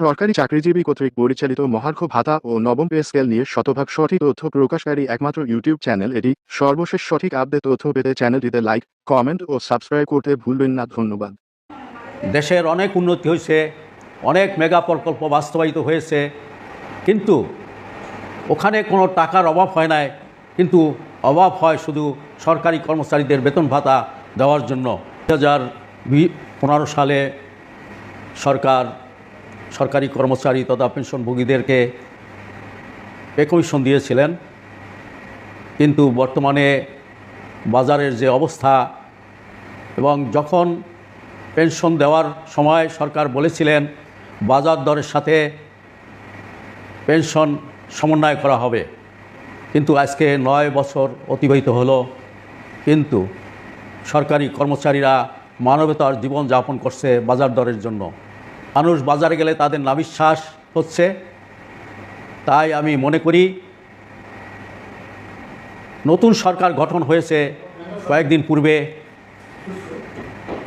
সরকারি চাকরিজীবী কর্তৃক পরিচালিত মহার্ঘ ভাতা ও নবম পে স্কেল নিয়ে শতভাগ সঠিক তথ্য প্রকাশকারী একমাত্র ইউটিউব চ্যানেল এটি। সর্বশেষ সঠিক আপডেট তথ্য পেতে চ্যানেলটিতে লাইক, কমেন্ট ও সাবস্ক্রাইব করতে ভুলবেন না। ধন্যবাদ। দেশের অনেক উন্নতি হয়েছে, অনেক মেগা প্রকল্প বাস্তবায়িত হয়েছে, কিন্তু ওখানে কোনো টাকার অভাব হয় নাই, কিন্তু অভাব হয় শুধু সরকারি কর্মচারীদের বেতন ভাতা দেওয়ার জন্য। দু হাজার পনেরো সালে সরকার সরকারি কর্মচারী তথা পেনশনভোগীদেরকে পে কমিশন দিয়েছিলেন। কিন্তু বর্তমানে বাজারের যে অবস্থা এবং যখন পেনশন দেওয়ার সময় সরকার বলেছিলেন, বাজার দরের সাথে পেনশন সমন্বয় করা হবে। কিন্তু আজকে নয় বছর অতিবাহিত হলো। কিন্তু সরকারি কর্মচারীরা মানবতার জীবন যাপন করছে বাজার দরের জন্য। মানুষ বাজারে গেলে তাদের নাবিশ্বাস হচ্ছে। তাই আমি মনে করি, নতুন সরকার গঠন হয়েছে কয়েকদিন পূর্বে,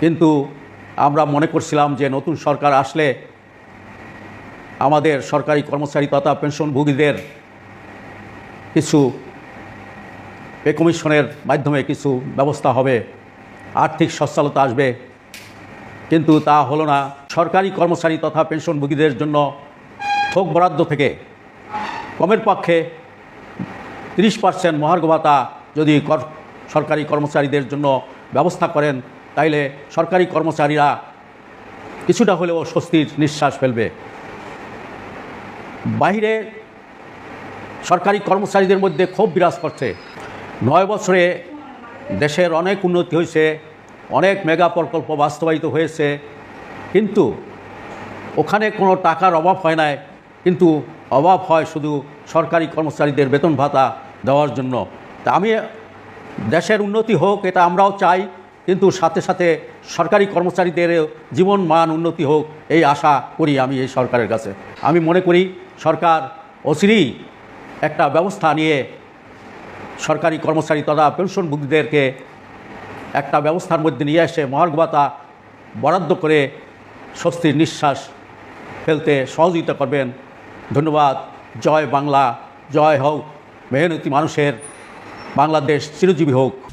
কিন্তু আমরা মনে করছিলাম যে নতুন সরকার আসলে আমাদের সরকারি কর্মচারী তথা পেনশনভোগীদের কিছু পে কমিশনের মাধ্যমে কিছু ব্যবস্থা হবে, আর্থিক সচ্ছলতা আসবে। কিন্তু তা হলো না। সরকারি কর্মচারী তথা পেনশনভোগীদের জন্য থোক বরাদ্দ থেকে কমের পক্ষে তিরিশ পার্সেন্ট মহার্ঘ ভাতা যদি কর- সরকারি কর্মচারীদের জন্য ব্যবস্থা করেন, তাইলে সরকারি কর্মচারীরা কিছুটা হলেও স্বস্তির নিঃশ্বাস ফেলবে। বাইরে সরকারি কর্মচারীদের মধ্যে ক্ষোভ বিরাজ করছে। নয় বছরে দেশের অনেক উন্নতি হয়েছে, অনেক মেগা প্রকল্প বাস্তবায়িত হয়েছে কিন্তু ওখানে কোনো টাকার অভাব হয় নাই, কিন্তু অভাব হয় শুধু সরকারি কর্মচারীদের বেতন ভাতা দেওয়ার জন্য। তা আমি দেশের উন্নতি হোক এটা আমরাও চাই, কিন্তু সাথে সাথে সরকারি কর্মচারীদের জীবন মান উন্নতি হোক এই আশা করি আমি এই সরকারের কাছে। আমি মনে করি সরকার অচিরেই একটা ব্যবস্থা নিয়ে সরকারি কর্মচারী তথা পেনশনভোগীদেরকে একটা ব্যবস্থার মধ্যে নিয়ে এসে মহার্ঘ ভাতা বরাদ্দ করে স্বস্তির নিঃশ্বাস ফেলতে সহযোগিতা করবেন। ধন্যবাদ। জয় বাংলা। জয় হোক। মেহনতি মানুষের বাংলাদেশ চিরজীবী হোক।